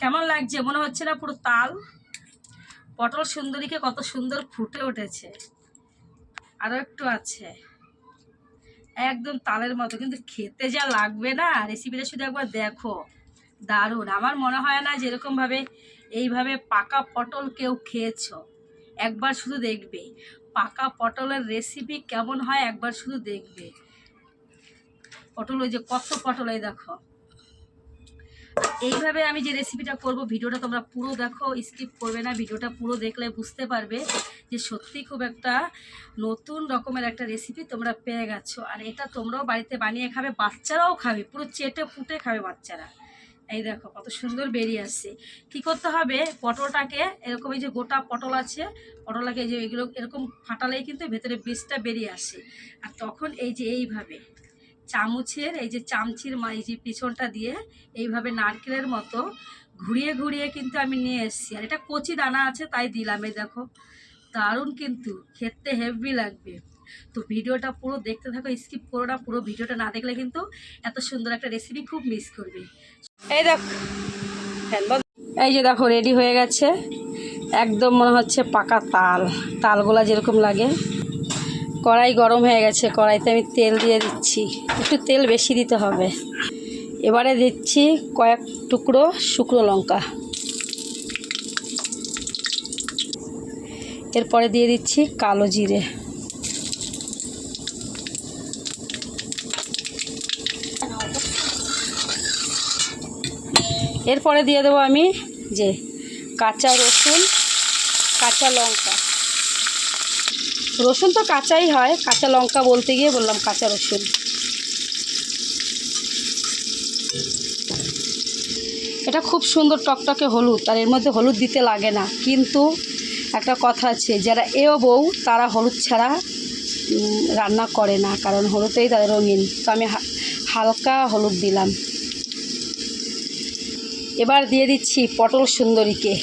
কেমন লাগছে? মনে হচ্ছে না পুরো তাল। পটল সুন্দরীকে কত সুন্দর ফুটে উঠেছে। আরও একটু আছে। একদম তালের মতো, কিন্তু খেতে যা লাগবে না। রেসিপিটা শুধু একবার দেখো। দারুণ। আমার মনে হয় না যেরকমভাবে এইভাবে পাকা পটল কেউ খেয়েছো। একবার শুধু দেখবে। পাকা পটলের রেসিপি কেমন হয় একবার শুধু দেখবে। পটল ওই যে কত পটল, এই দেখো। এইভাবে আমি যে রেসিপিটা করব, ভিডিওটা তোমরা পুরো দেখো স্কিপ করবে না, ভিডিওটা পুরো দেখলে বুঝতে পারবে যে সত্যি খুব একটা নতুন রকমের একটা রেসিপি তোমরা পেয়ে গেছো। আর এটা তোমরাও বাড়িতে বানিয়ে খাবে, বাচ্চারাও খাবে, পুরো চেটে ফুটে খাবে বাচ্চারা। এই দেখো, কত সুন্দর বেরিয়ে আসছে। কি করতে হবে? পটলটাকে এরকম এই যে গোটা পটল আছে, পটলটাকে যে এগুলো এরকম ফাটালেই কিন্তু ভেতরে বীজটা বেরিয়ে আসে। আর তখন এই যে এইভাবে চামচের, এই যে চামচির মা, এই যে পিছনটা দিয়ে এইভাবে নারকেলের মতো ঘুরিয়ে ঘুরিয়ে কিন্তু আমি নিয়ে এসেছি। আর এটা কচি দানা আছে, তাই দিলাম, এই দেখো। দারুণ কিন্তু, খেতে হেভি লাগবে। তো ভিডিওটা পুরো দেখতে থাকো স্কিপ করো না, পুরো ভিডিওটা না দেখলে কিন্তু এত সুন্দর একটা রেসিপি খুব মিস করবে। এই দেখো এই যে দেখো রেডি হয়ে গেছে। একদম মনে হচ্ছে পাকা তাল, তালগুলা যেরকম লাগে। কড়াই গরম হয়ে গেছে, কড়াইতে আমি তেল দিয়ে দিচ্ছি। একটু তেল বেশি দিতে হবে। এবারে দিচ্ছি কয়েক টুকরো শুকনো লঙ্কা। এরপরে দিয়ে দিচ্ছি কালো জিরে। এরপরে দিয়ে দেবো আমি যে কাঁচা রসুন, কাঁচা লঙ্কা। রসুন তো কাঁচাই হয়, কাঁচা লঙ্কা বলতে গিয়ে বললাম কাঁচা রসুন। এটা খুব সুন্দর টকটকে হলুদ, আর এর মধ্যে হলুদ দিতে লাগে না। কিন্তু একটা কথা আছে, যারা এও বউ, তারা হলুদ ছাড়া রান্না করে না, কারণ হলুদেই তাদের রঙিন। তো আমি হালকা হলুদ দিলাম। এবার দিয়ে দিচ্ছি পটল সুন্দরীকে।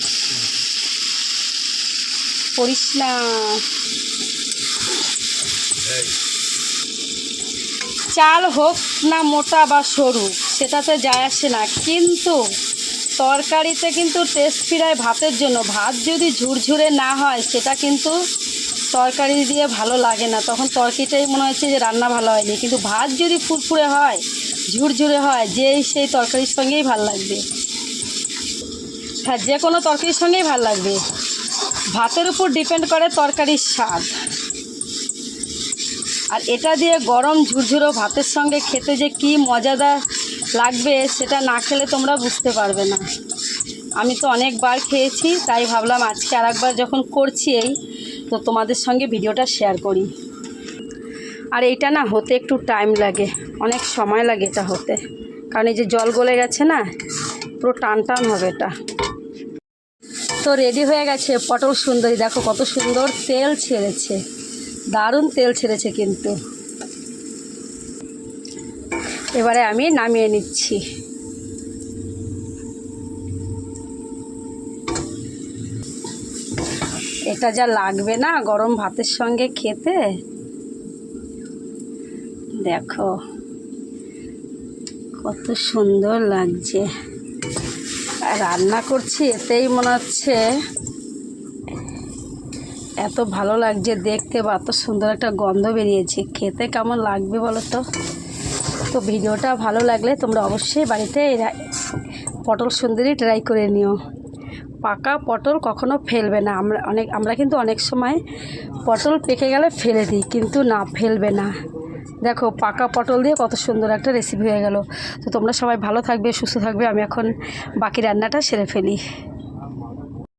পড়িস না চাল হোক না মোটা বা সরু, সেটাতে যায় আসে না। কিন্তু তরকারিতে কিন্তু টেস্ট ফিরায় ভাতের জন্য। ভাত যদি ঝুরঝুরে না হয়, সেটা কিন্তু তরকারি দিয়ে ভালো লাগে না। তখন তরকারিটাই মনে হচ্ছে যে রান্না ভালো হয়নি। কিন্তু ভাত যদি ফুরফুরে হয়, ঝুরঝুরে হয়, যেই সেই তরকারির সঙ্গেই ভালো লাগবে। হ্যাঁ যে কোনো তরকারির সঙ্গেই ভালো লাগবে। ভাতের উপর ডিপেন্ড করে তরকারির স্বাদ। আর এটা দিয়ে গরম ঝুরঝুরো ভাতের সঙ্গে খেতে যে কি মজাদার লাগবে, সেটা না খেলে তোমরা বুঝতে পারবে না। আমি তো অনেকবার খেয়েছি, তাই ভাবলাম আজকে আর যখন করছি এই, তো তোমাদের সঙ্গে ভিডিওটা শেয়ার করি। আর এইটা না হতে একটু টাইম লাগে, অনেক সময় লাগে এটা হতে। কারণ এই যে জল গলে গেছে না, পুরো টান টান হবে এটা। তো রেডি হয়ে গেছে, পটল সুন্দরী, দেখো কত সুন্দর তেল ছেড়েছে। দারুণ তেল ছেড়েছে কিন্তু। এবারে আমি নামিয়ে নিচ্ছি। এটা যা লাগবে না গরম ভাতের সঙ্গে খেতে? দেখো, কত সুন্দর লাগছে। রান্না করছি এতেই মনে হচ্ছে এত ভালো লাগছে দেখতে, বা এত সুন্দর একটা গন্ধ বেরিয়েছে। খেতে কেমন লাগবে বলো তো? তো ভিডিওটা ভালো লাগলে তোমরা অবশ্যই বাড়িতে পটল সুন্দরী ট্রাই করে নিও। পাকা পটল কখনো ফেলবে না। আমরা অনেক আমরা কিন্তু অনেক সময় পটল পেকে গেলে ফেলে দিই, কিন্তু না, ফেলবে না। দেখো, পাকা পটল দিয়ে কত সুন্দর একটা রেসিপি হয়ে গেল। তো তোমরা সবাই ভালো থাকবে, সুস্থ থাকবে। আমি এখন বাকি রান্নাটা সেরে ফেলি।